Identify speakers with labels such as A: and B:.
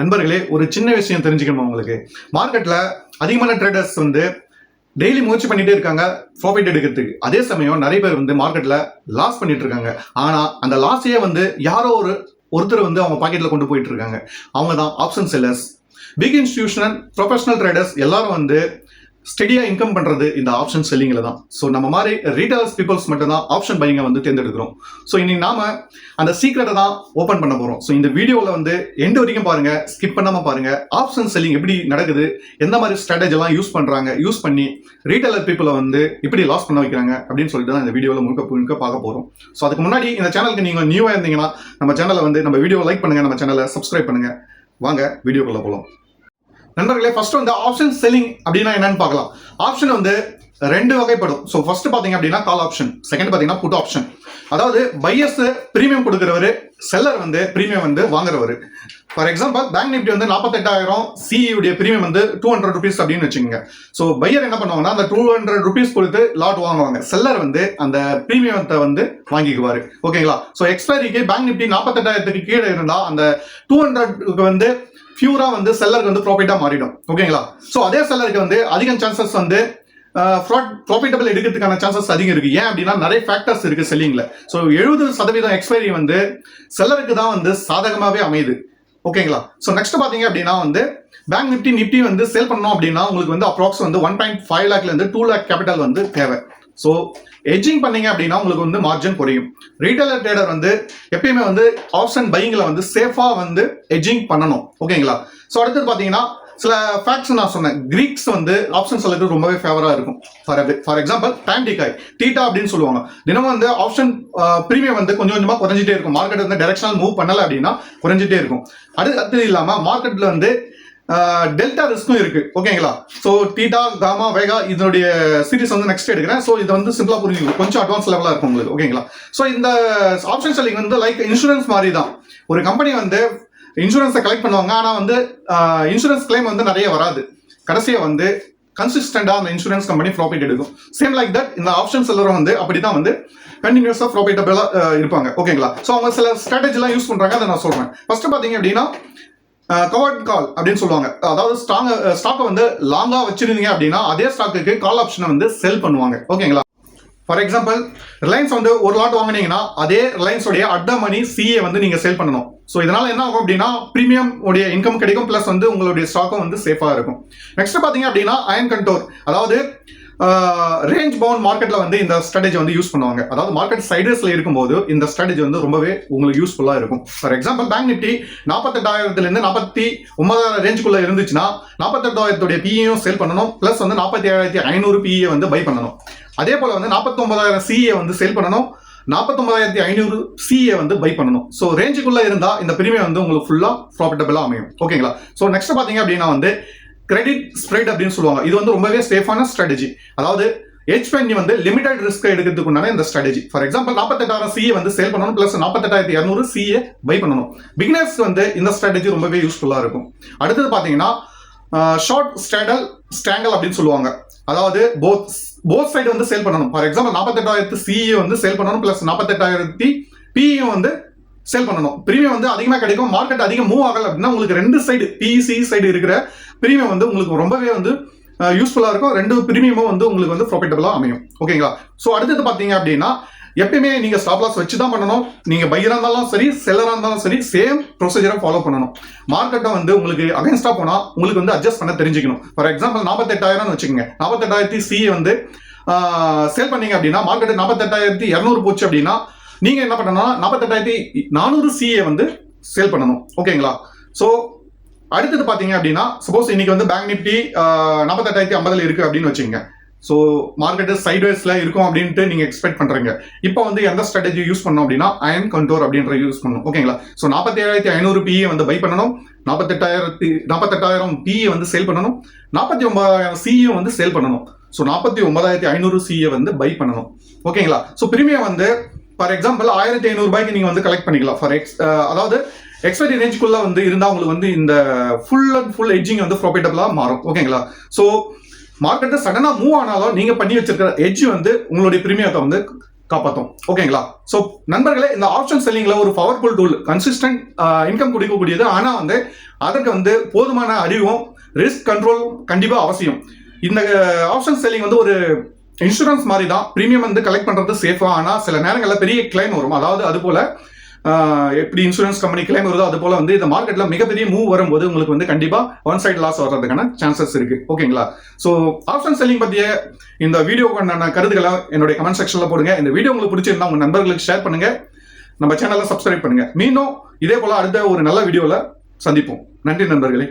A: நண்பர்களே ஒரு சின்ன விஷயம் தெரிஞ்சுக்கணும் உங்களுக்கு? மார்க்கெட்டில் அதிகமான ட்ரேடர்ஸ் வந்து டெய்லி முயற்சி பண்ணிட்டே இருக்காங்க ப்ராஃபிட் எடுக்கிறதுக்கு. அதே சமயம் நிறைய பேர் வந்து மார்க்கெட்டில் லாஸ் பண்ணிட்டு இருக்காங்க. ஆனால் அந்த லாஸையே வந்து யாரோ ஒரு ஒருத்தர் வந்து அவங்க பாக்கெட்டில் கொண்டு போயிட்டு இருக்காங்க. அவங்க தான் option sellers big institutional professional traders எல்லாரும் வந்து ஸ்டெடியாக இன்கம் பண்ணுறது இந்த ஆப்ஷன் செல்லிங்கில் தான். ஸோ நம்ம மாதிரி ரீட்டைலர்ஸ் பீப்புள்ஸ் மட்டும்தான் ஆப்ஷன் பையங்க வந்து தேர்ந்தெடுக்கிறோம். ஸோ இன்னைக்கு நாம அந்த சீக்ரெட்டை தான் ஓப்பன் பண்ண போகிறோம் ஸோ இந்த வீடியோவில் வந்து எண்டு வரைக்கும் பாருங்கள் ஸ்கிப் பண்ணாமல் பாருங்கள் ஆப்ஷன் செல்லிங் எப்படி நடக்குது எந்த மாதிரி ஸ்ட்ராட்டஜிலாம் எல்லாம் யூஸ் பண்ணுறாங்க யூஸ் பண்ணி ரீட்டைலர் பீப்புளை வந்து எப்படி லாஸ் பண்ண வைக்கிறாங்க அப்படின்னு சொல்லிட்டு தான் இந்த வீடியோவில் முழுக்க முழுக்க பார்க்க போகிறோம் ஸோ அதுக்கு முன்னாடி இந்த சேனலுக்கு நீங்கள் நியூவாக இருந்தீங்கன்னா நம்ம சேனலை வந்து நம்ம வீடியோ லைக் பண்ணுங்கள் நம்ம சேனலை சப்ஸ்கிரைப் பண்ணுங்கள் வாங்க வீடியோக்குள்ளே போகலாம் நண்பர்களே ஃபர்ஸ்ட் வந்து ஆப்ஷன் செல்லிங் அப்படின்னா என்னன்னு பார்க்கலாம். ஆப்ஷன் வந்து ரெண்டு வகைப்படும். ஸோ ஃபர்ஸ்ட் பார்த்தீங்க அப்படின்னா கால் ஆப்ஷன் செகண்ட் பார்த்தீங்கன்னா புட் ஆப்ஷன் அதாவது பையர்ஸ் ப்ரீமியம் கொடுக்குறவர் செல்லர் வந்து ப்ரீமியம் வந்து வாங்குறவர். ஃபார் எக்ஸாம்பிள் பேங்க் நிஃப்டி வந்து நாற்பத்தெட்டாயிரம் சிஇடைய ப்ரீமியம் வந்து டூ ஹண்ட்ரட் ருபீஸ் அப்படின்னு வச்சுக்கோங்க. ஸோ பையர் என்ன பண்ணுவாங்கன்னா அந்த டூ ஹண்ட்ரட் ருபீஸ் கொடுத்து லாட் வாங்குவாங்க. செல்லர் வந்து அந்த ப்ரீமியத்தை வந்து வாங்கிக்குவார். ஓகேங்களா ஸோ எக்ஸ்பைரிக்கு பேங்க் நிஃப்டி நாற்பத்தெட்டாயிரத்துக்கு கீழே இருந்தால் அந்த டூ ஹண்ட்ரட்க்கு வந்து ஃபியூரா வந்து செல்லருக்கு வந்து ப்ராஃபிட்டாக மாறிடும். ஓகேங்களா ஸோ அதே செல்லருக்கு வந்து அதிகம் சான்சஸ் வந்து ஃப்ராட் ப்ராஃபிட்டபிள் எடுக்கிறதுக்கான சான்சஸ் அதிகம் இருக்கு. ஏன் அப்படின்னா நிறைய ஃபேக்டர்ஸ் இருக்கு செல்லிங்ல ஸோ எழுபது சதவீதம் எக்ஸ்பைரி வந்து செல்லருக்கு தான் வந்து சாதகமாகவே அமையுது. ஓகேங்களா ஸோ நெக்ஸ்ட் பார்த்தீங்க அப்படின்னா வந்து பேங்க் நிஃப்டி நிஃப்டி வந்து சேல் பண்ணோம் அப்படின்னா உங்களுக்கு வந்து அப்ராக்ஸ் வந்து ஒன் பாயிண்ட் ஃபைவ் லேக்லேருந்து டூ லேக் கேபிட்டல் வந்து தேவை. ஸோ எட்ஜிங் பண்ணீங்க அப்படின்னா உங்களுக்கு வந்து மார்ஜின் குறையும். ரீட்டைலர் ட்ரேடர் வந்து எப்பயுமே வந்து ஆப்ஷன் பையிங்கில் வந்து சேஃபாக வந்து எட்ஜிங் பண்ணணும். ஓகேங்களா ஸோ அடுத்தது பார்த்தீங்கன்னா சில ஃபேக்ட்ஸ் நான் சொன்னேன். கிரீக்ஸ் வந்து ஆப்ஷன் செல்லருக்கு ரொம்பவே ஃபேவராக இருக்கும். ஃபார் ஃபார் எக்ஸாம்பிள் டாண்டிகாய் டீட்டா அப்படின்னு சொல்லுவாங்க. தினமும் வந்து ஆப்ஷன் ப்ரீமியம் வந்து கொஞ்சம் கொஞ்சமாக குறைஞ்சிட்டே இருக்கும். மார்க்கெட் வந்து டெரெக்ஷனல் மூவ் பண்ணலை அப்படின்னா குறைஞ்சிட்டே இருக்கும். அது அது இல்லாமல் மார்க்கெட்டில் வந்து டெல்டா ரிஸ்க்கும் இருக்கு. ஓகேங்களா ஸோ டீட்டா காமா வேகா இதனுடைய சீரிஸ் வந்து நெக்ஸ்ட் எடுக்கிறேன். ஸோ இதை வந்து சிம்பிளா புரிஞ்சுக்கணும் கொஞ்சம் அட்வான்ஸ் லெவலாக இருக்கும் உங்களுக்கு. ஓகேங்களா ஸோ இந்த ஆப்ஷன் செல்லிங் வந்து லைக் இன்சூரன்ஸ் மாதிரி தான் ஒரு கம்பெனி வந்து இன்சூரன்ஸை கலெக்ட் பண்ணுவாங்க. ஆனால் வந்து இன்சூரன்ஸ் கிளைம் வந்து நிறைய வராது. கடைசியாக வந்து கன்சிஸ்டண்டாக அந்த இன்சூரன்ஸ் கம்பெனி ப்ராஃபிட் எடுக்கும். சேம் லைக் தட் இந்த ஆப்ஷன் செல்லரும் வந்து அப்படி தான் வந்து கண்டினியூஸாக ப்ராஃபிட்டபிளாக இருப்பாங்க. ஓகேங்களா ஸோ அவங்க சில ஸ்ட்ராட்டஜிலாம் யூஸ் பண்ணுறாங்க அதை நான் சொல்கிறேன் ஃபர்ஸ்ட் பார்த்தீங்க அப்படின்னா கவர்ட் கால் அப்படின்னு சொல்லுவாங்க. அதாவது ஸ்டாங் ஸ்டாக்கை வந்து லாங்கா வச்சிருந்தீங்க அப்படின்னா அதே ஸ்டாக்குக்கு கால் ஆப்ஷனை வந்து செல் பண்ணுவாங்க. ஓகேங்களா ஃபார் எக்ஸாம்பிள் ரிலையன்ஸ் வந்து ஒரு லாட் வாங்குனீங்கன்னா அதே ரிலையன்ஸ் உடைய அட்ட மணி சிஏ வந்து நீங்கள் சேல் பண்ணணும். ஸோ இதனால் என்ன ஆகும் அப்படின்னா ப்ரீமியம் உடைய இன்கம் கிடைக்கும் ப்ளஸ் வந்து உங்களுடைய ஸ்டாக்கும் வந்து சேஃபாக இருக்கும். நெக்ஸ்ட் பார்த்தீங்க அப்படின்னா அயன் கண்டோர் அதாவது ரேஞ்ச் பவுண்ட் மார்க்கெட்டில் வந்து இந்த ஸ்ட்ராட்டஜி வந்து யூஸ் பண்ணுவாங்க. அதாவது மார்க்கெட் சைடர்ஸில் இருக்கும்போது இந்த ஸ்ட்ராட்டஜி வந்து ரொம்பவே உங்களுக்கு யூஸ்ஃபுல்லாக இருக்கும். ஃபார் எக்ஸாம்பிள் பேங்க் நிஃப்டி நாற்பத்தெட்டாயிரத்துலேருந்து நாற்பத்தி ஒன்பதாயிரம் ரேஞ்சுக்குள்ளே இருந்துச்சுன்னா நாற்பத்தெட்டாயிரத்துடைய பிஏயும் சேல் பண்ணணும் ப்ளஸ் வந்து நாற்பத்தி ஏழாயிரத்தி ஐநூறு பிஏ வந்து பை பண்ணணும். அதே போல் வந்து நாற்பத்தொம்பதாயிரம் சிஏ வந்து சேல் பண்ணணும். நாற்பத்தொம்பதாயிரத்தி ஐநூறு சிஏ வந்து பை பண்ணணும். ஸோ ரேஞ்சுக்குள்ளே இருந்தால் இந்த பிரிமியம் வந்து உங்களுக்கு ஃபுல்லாக ப்ராஃபிட்டபிளாக அமையும். ஓகேங்களா ஸோ நெக்ஸ்ட் பார்த்தீங்க அப்படின்னா வந்து கிரெடிட் ஸ்ப்ரெட் அப்படின்னு சொல்லுவாங்க. இது வந்து ரொம்பவே சேஃபான ஸ்ட்ராட்டஜி அதாவது ஹெச் பண்ணி வந்து லிமிடெட் ரிஸ்க் எடுக்கிறதுக்கு உண்டான இந்த ஸ்ட்ராட்டஜி ஃபார் எக்ஸாம்பிள் நாற்பத்தெட்டாயிரம் சிஏ வந்து சேல் பண்ணணும் பிளஸ் நாற்பத்தெட்டாயிரத்தி இரநூறு சிஏ பை பண்ணணும். பிகினர்ஸ் வந்து இந்த ஸ்ட்ராட்டஜி ரொம்பவே யூஸ்ஃபுல்லாக இருக்கும். அடுத்தது பார்த்தீங்கன்னா ஷார்ட் ஸ்டாண்டல் ஸ்ட்ராங்கல் அப்படின்னு சொல்லுவாங்க. அதாவது போத் போத் சைடு வந்து சேல் பண்ணணும். ஃபார் எக்ஸாம்பிள் நாற்பத்தெட்டாயிரத்து சிஏ வந்து சேல் பண்ணணும் பிளஸ் நாற்பத்தெட்டாயிரத்தி பிஇயும் வந்து சேல் பண்ணணும். ப்ரீமியம் வந்து அதிகமாக கிடைக்கும் மார்க்கெட் அதிகம் மூவ் ஆகல அப்படின்னா உங்களுக்கு ரெண்டு சைடு பிஇசி சைடு இருக்கிற ப்ரீமியம் வந்து உங்களுக்கு ரொம்பவே வந்து யூஸ்ஃபுல்லாக இருக்கும். ரெண்டு ப்ரீமியமும் வந்து உங்களுக்கு வந்து ப்ரொஃபிட்டபுளாக அமையும். ஓகேங்களா ஸோ அடுத்தது பார்த்தீங்க அப்படின்னா எப்பயுமே நீங்க ஸ்டாப் லாஸ் வச்சு தான் பண்ணணும். நீங்க பையரா இருந்தாலும் சரி செல்லரா இருந்தாலும் சரி சேம் ப்ரொசீஜரை ஃபாலோ பண்ணணும். மார்க்கெட்டை வந்து உங்களுக்கு அகைன்ஸ்டா போனா உங்களுக்கு வந்து அட்ஜஸ்ட் பண்ண தெரிஞ்சுக்கணும். ஃபார் எக்ஸாம்பிள் நாற்பத்தெட்டாயிரம்னு வச்சுக்கோங்க. நாற்பத்தெட்டாயிரத்தி சிஏ வந்து சேல் பண்ணீங்க அப்படின்னா மார்க்கெட் நாற்பத்தெட்டாயிரத்தி இரநூறு போச்சு அப்படின்னா நீங்க என்ன பண்ணணும்னா நாற்பத்தெட்டாயிரத்தி நானூறு சிஏ வந்து சேல் பண்ணணும். ஓகேங்களா ஸோ அடுத்தது பார்த்தீங்க அப்படின்னா சப்போஸ் இன்னைக்கு வந்து பேங்க் நிஃப்டி நாற்பத்தெட்டாயிரத்தி ஐம்பதுல இருக்கு அப்படின்னு வச்சுக்கோங்க. ஸோ மார்க்கெட்டு சைட்வேஸில் இருக்கும் அப்படின்ட்டு நீங்கள் எக்ஸ்பெக்ட் பண்ணுறீங்க இப்போ வந்து எந்த ஸ்ட்ராட்டஜி யூஸ் பண்ணோம் அப்படின்னா அயன் கண்டோர் அப்படின்ற யூஸ் பண்ணணும். ஓகேங்களா ஸோ நாற்பத்தி ஏழாயிரத்தி ஐநூறு பிஏ வந்து பை பண்ணணும். நாற்பத்தெட்டாயிரத்தி நாற்பத்தெட்டாயிரம் பிஏ வந்து சேல் பண்ணணும். நாற்பத்தி ஒன்பதாயிரம் சிஏ வந்து சேல் பண்ணணும். ஸோ நாற்பத்தி ஒன்பதாயிரத்தி ஐநூறு சிஏ வந்து பை பண்ணணும். ஓகேங்களா ஸோ பிரீமியம் வந்து ஃபார் எக்ஸாம்பிள் ஆயிரத்தி ஐநூறுபாய்க்கு நீங்கள் வந்து கலெக்ட் பண்ணிக்கலாம். ஃபார் எக்ஸ் அதாவது எக்ஸ்பைரி ரேஞ்சுக்குள்ளே வந்து இருந்தால் உங்களுக்கு வந்து இந்த ஃபுல் அண்ட் ஃபுல் எட்ஜிங் வந்து ப்ராஃபிட்டபிளாக மாறும். ஓகேங்களா ஸோ மார்க்கெட்டு சடனாக மூவ் ஆனாலும் நீங்கள் பண்ணி வச்சிருக்கிற எட்ஜ் வந்து உங்களுடைய பிரீமியத்தை வந்து காப்பாற்றும் ஓகேங்களா ஸோ நண்பர்களே இந்த ஆப்ஷன் செல்லிங்கில் ஒரு பவர்ஃபுல் டூல் கன்சிஸ்டன்ட் இன்கம் கொடுக்கக்கூடியது. ஆனால் வந்து அதற்கு வந்து போதுமான அறிவும் ரிஸ்க் கண்ட்ரோல் கண்டிப்பாக அவசியம். இந்த ஆப்ஷன் செல்லிங் வந்து ஒரு இன்சூரன்ஸ் மாதிரி தான் ப்ரீமியம் வந்து கலெக்ட் பண்ணுறது சேஃபாக ஆனால் சில நேரங்களில் பெரிய கிளைம் வரும். அதாவது அதுபோல் எப்படி இன்சூரன்ஸ் கம்பெனி கிளைம் வருதோ அது போல வந்து இந்த மார்க்கெட்டில் மிகப்பெரிய மூவ் வரும்போது உங்களுக்கு வந்து கண்டிப்பாக ஒன் சைடு லாஸ் வர்றதுக்கான சான்சஸ் இருக்கு. ஓகேங்களா ஸோ ஆப்ஷன் செல்லிங் பற்றிய இந்த வீடியோக்கான கருத்துக்களை என்னுடைய கமெண்ட் செக்ஷனில் போடுங்க. இந்த வீடியோ உங்களுக்கு பிடிச்சிருந்தா உங்க நண்பர்களுக்கு ஷேர் பண்ணுங்க. நம்ம சேனலை சப்ஸ்கிரைப் பண்ணுங்க. மீண்டும் இதே போல அடுத்த ஒரு நல்ல வீடியோவில் சந்திப்போம். நன்றி நண்பர்களே.